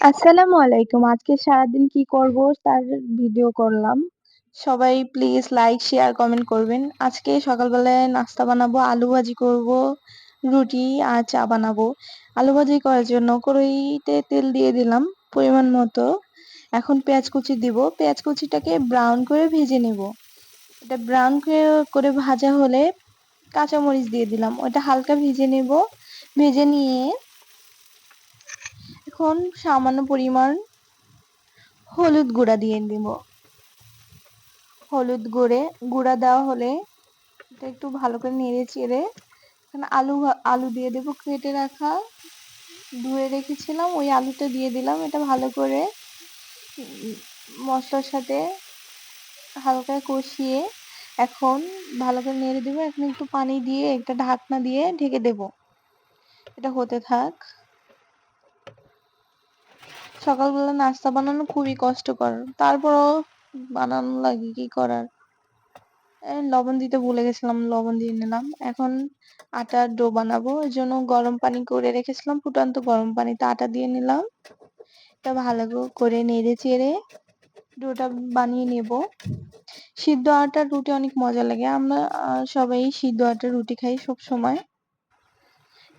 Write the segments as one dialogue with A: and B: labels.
A: আসসালামু আলাইকুম। আজকে সারাদিন কি করব তার ভিডিও করলাম। সবাই প্লিজ লাইক শেয়ার কমেন্ট করবেন। আজকে সকালবেলায় নাস্তা বানাবো, আলু ভাজি করব, রুটি আর চা বানাবো। আলু ভাজি করার জন্য কড়াইতে তেল দিয়ে দিলাম পরিমাণ মতো। এখন পেঁয়াজ কুচি দিব। পেঁয়াজ কুচিটাকে ব্রাউন করে ভেজে নেব। এটা ব্রাউন করে ভাজা হলে কাঁচামরিচ দিয়ে দিলাম। ওটা হালকা ভেজে নেব। ভেজে নিয়ে এখন সামান্য পরিমাণ হলুদ গুঁড়া দিয়ে দিব। হলুদ গুঁড়ে, গুঁড়া দেওয়া হলে এটা একটু ভালো করে নেড়ে চেড়ে এখানে আলু আলু দিয়ে দেবো কেটে রাখা। ধুয়ে রেখেছিলাম, ওই আলুটা দিয়ে দিলাম। এটা ভালো করে মশলার সাথে হালকা কষিয়ে এখন ভালো করে নেড়ে দেবো। এখন একটু পানি দিয়ে, একটা ঢাকনা দিয়ে ঢেকে দেব। এটা হতে থাক। সকালবেলা নাস্তা বানানো খুবই কষ্টকর। তারপরও বানানো লাগে, কি করার? লবণ দিতে ভুলে গেছিলাম, লবণ দিয়ে নিলাম। এখন আটার ডো বানাবো ওই জন্য গরম পানি করে রেখেছিলাম, ফুটান্ত গরম পানিতে আটা দিয়ে নিলাম। এটা ভালো করে নেড়ে চেড়ে ডোটা বানিয়ে নেব। সিদ্ধ আটার রুটি অনেক মজা লাগে, আমরা সবাই সিদ্ধ আটার রুটি খাই সব সময়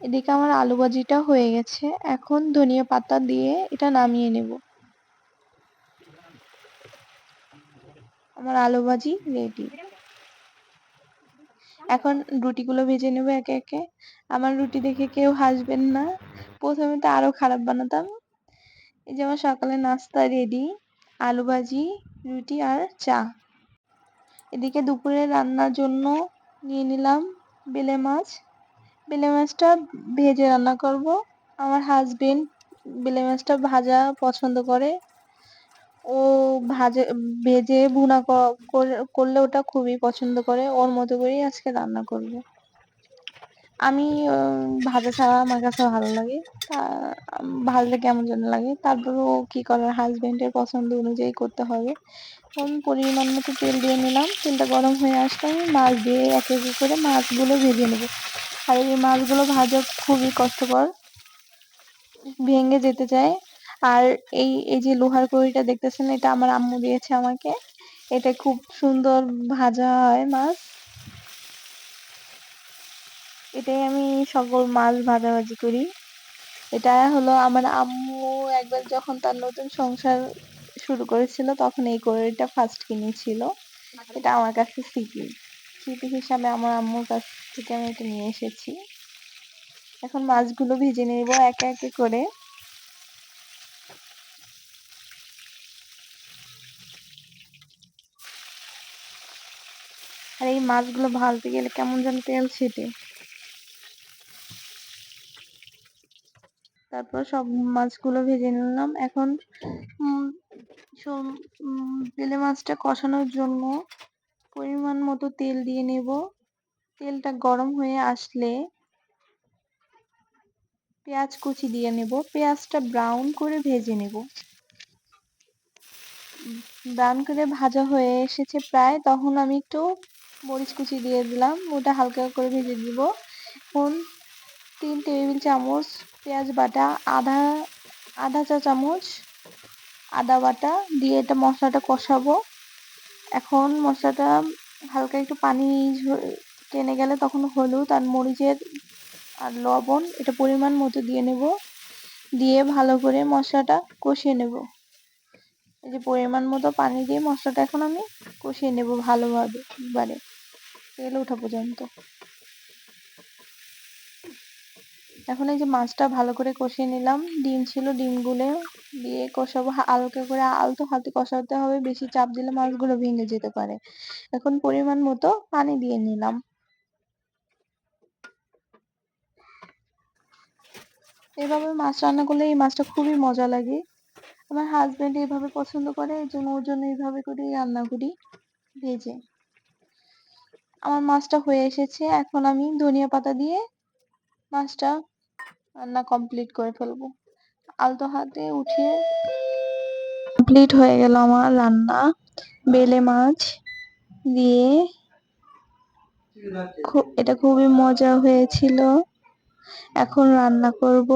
A: এদিকে আমার আলু ভাজিটা হয়ে গেছে। এখন ধনিয়া পাতা দিয়ে এটা নামিয়ে নেব। আমার আলু ভাজি রেডি এখন রুটিগুলো ভেজে নেব একে একে। আমার রুটি দেখে কেউ হাসবেন না। প্রথমে তো আরও খারাপ বানাতাম। এই যে আমার সকালে নাস্তা রেডি আলু ভাজি রুটি আর চা। এদিকে দুপুরে রান্নার জন্য নিয়ে নিলাম বেলে মাছ। বেলে মাছটা ভেজে রান্না করব। আমার হাজবেন্ড বেলে মাছটা ভাজা পছন্দ করে। ও ভাজে, ভেজে ভুনা করলে ওটা খুবই পছন্দ করে। ওর মতো করেই আজকে রান্না করব। আমি ভাজা ছাড়া আমার কাছে ভালো লাগে। ভাজলে কেমন যেন লাগে। তারপরে ও কি করার হাজবেন্ডের পছন্দ অনুযায়ী করতে হবে। এখন পরিমাণ মতো তেল দিয়ে নিলাম। তেলটা গরম হয়ে আসলে আমি মাছ দিয়ে এক এক করে মাছগুলো ভেজে নেব। আর এই মাছগুলো ভাজা খুবই কষ্টকর। ভেঙে যেতে চায়। আর এই এই যে লোহার কড়িটা দেখতেছেন, এটা আমার আম্মু দিয়েছে আমাকে। এটা খুব সুন্দর ভাজা হয় মাছ। এটাই আমি সকল মাছ ভাজাভাজি করি। এটা হলো আমার আম্মু একবার যখন তার নতুন সংসার শুরু করেছিল, তখন এই কড়াইটা ফার্স্ট কিনেছিল। এটা আমার কাছে স্মৃতি। স্মৃতি হিসাবে আমার আম্মুর কাছ থেকে আমি এটা নিয়ে এসেছি। এখন মাছগুলো ভেজে নেব একে একে করে। আর এই মাছগুলো ভাজতে গেলে কেমন যেন তেল ছেটে। তারপর সব মাছগুলো ভেজে নিলাম। এখন তেলে মাছটা কষানোর জন্য পরিমাণ মতো তেল দিয়ে নেব। তেলটা গরম হয়ে আসলে পেঁয়াজ কুচি দিয়ে নেব। পেঁয়াজটা ব্রাউন করে ভেজে নেব। ব্রাউন করে ভাজা হয়ে এসেছে প্রায়। তখন আমি একটু মরিচ কুচি দিয়ে দিলাম। ওটা হালকা করে ভেজে দিব এখন তিন টেবিল চামচ পেঁয়াজ বাটা, আধা আধা চা চামচ আদা বাটা দিয়ে এটা মশলাটা কষাবো। এখন মশলাটা হালকা একটু পানি টেনে গেলে তখন হলুদ আর মরিচের আর লবণ এটা পরিমাণ মতো দিয়ে নেব। দিয়ে ভালো করে মশলাটা কষিয়ে নেব। এই যে পরিমাণ মতো পানি দিয়ে মশলাটা এখন আমি কষিয়ে নেব ভালোভাবে এবারে তেল ওঠা পর্যন্ত। এখন এই যে মাছটা ভালো করে কষিয়ে নিলাম। ডিম ছিল ডিমগুলো দিয়ে কষাবো। হালকা করে আলতো হাতে কষাতে হবে। বেশি চাপ দিলে মাছগুলো ভেঙে যেতে পারে। এখন পরিমাণ মতো পানি দিয়ে নিলাম। এভাবে মাছ রান্না করলে এই মাছটা খুবই মজা লাগে। আমার হাজবেন্ড এইভাবে পছন্দ করে, এই জন্য ওর জন্য এইভাবে করে রান্না করি। ভেজে আমার মাছটা হয়ে এসেছে, এখন আমি ধনিয়া পাতা দিয়ে মাছটা রান্না কমপ্লিট করে ফেলব। আলতো হাতে উঠিয়ে কমপ্লিট হয়ে গেল আমার রান্না। বেলে মাছ দিয়ে এটা খুবই মজা হয়েছিল। এখন রান্না করব।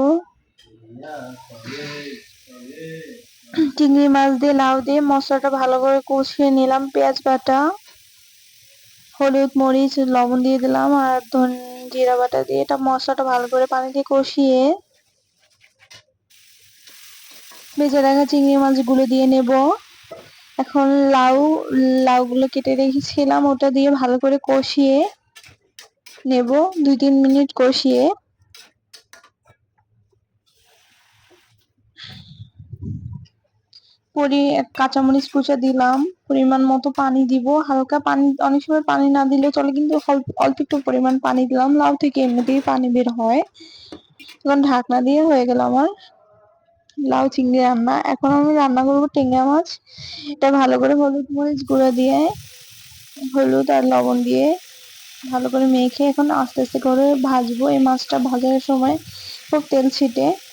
A: চিংড়ি মাছ দিয়ে লাউ দিয়ে মশলাটা ভালো করে কষিয়ে নিলাম, পেঁয়াজ বাটা, হলুদ, মরিচ, লবণ দিয়ে দিলাম, আর ধন, জিরা বাটা দিয়ে এটা মশলাটা ভালো করে পানি দিয়ে কষিয়ে ভেজে রাখা চিংড়ি মাছগুলো দিয়ে নেব। এখন লাউ, লাউগুলো কেটে রেখেছিলাম, ওটা দিয়ে ভালো করে কষিয়ে নেব দুই তিন মিনিট কষিয়ে। পরি কাঁচামরিচ কুচা দিলাম, পরিমাণ মতো পানি দিব, হালকা পানি, অনেক সময় পানি না দিলে চলে, কিন্তু অল্প- একটু পরিমাণ পানি দিলাম, লাউ থেকে এমনিতেই পানি বের হয়। এখন ঢাকনা দিয়ে হয়ে গেল আমার লাউ চিংড়ি রান্না। এখন আমি রান্না করব টেঙ্গা মাছ, এটা ভালো করে হলুদ মরিচ গুঁড়ো দিয়ে, হলুদ আর লবণ দিয়ে ভালো করে মেখে এখন আস্তে আস্তে করে ভাজবো। এই মাছটা ভাজার সময় খুব তেল ছিটে।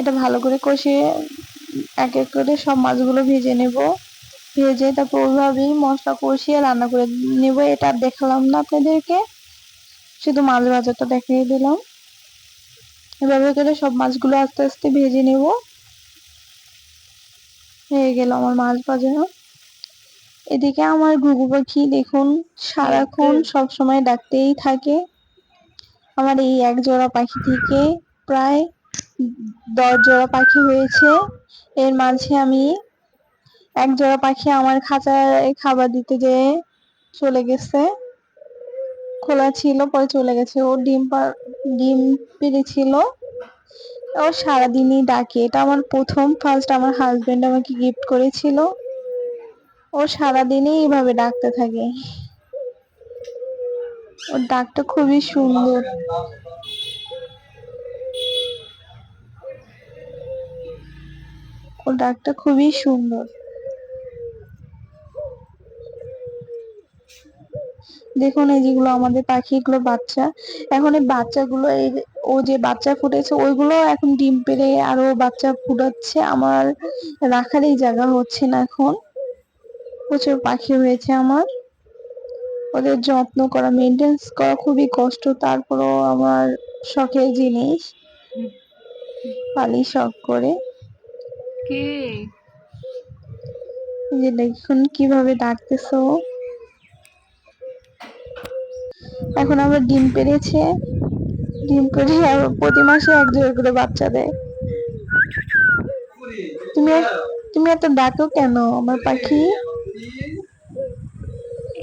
A: এটা ভালো করে কষিয়ে এক এক করে সব মাছগুলো ভেজে নেব। ভেজে তারপর ওইভাবেই মশলা কষিয়ে রান্না করে নেব। এটা আর দেখালাম না আপনাদেরকে। শুধু মাছ ভাজাটা দেখিয়ে দিলাম। এভাবে করে সব মাছগুলো আস্তে আস্তে ভেজে নেব। হয়ে গেল আমার মাছ ভাজা এদিকে আমার ঘুঘু পাখি দেখুন সারাক্ষণ সব সময় ডাকতেই থাকে। আমার এই এক জোড়া পাখি থেকে প্রায় দশ জোড়া পাখি হয়েছে। এর মাঝে আমি এক জোড়া পাখি আমার খাঁচায় খাবার দিতে যেয়ে চলে গেছে। খোলা ছিল, পরে চলে গেছে। ও ডিম ডিম পেড়েছিল ও সারাদিনই ডাকে। এটা আমার প্রথম ফার্স্ট আমার হাজবেন্ড আমাকে গিফট করেছিল। ও সারাদিনই এইভাবে ডাকতে থাকে। ওর ডাকটা খুবই সুন্দর। ওর ডাকটা খুবই সুন্দর। দেখুন এই যেগুলো আমাদের পাখিগুলো বাচ্চা। এখন এই বাচ্চাগুলো, এই ও যে বাচ্চা ফুটেছে ওইগুলো এখন ডিম পেড়ে আরও বাচ্চা ফুটাচ্ছে। আমার রাখারই জায়গা হচ্ছে না এখন। প্রচুর পাখি হয়েছে আমার। ওদের যত্ন করা মেনটেন্স করা খুবই কষ্ট। তারপরও আমার শখের জিনিস। পালি শখ করে।
B: কি?
A: যে দেখুন কীভাবে ডাকতেছে এখন আবার ডিম পেড়েছে ডিম পেড়ে আর প্রতি মাসে এক জোড়া করে বাচ্চা দেয়। তুমি তুমি এত ডাকো কেন আমার পাখি?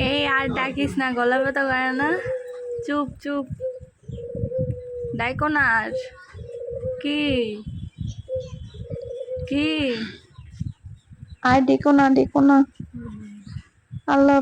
B: এই আর ডাকিস না গলা ব্যথা করে না। চুপ চুপ। ডাইকো না আর। কি? কি?
A: আর দেখো না দেখো না। আল্লাহ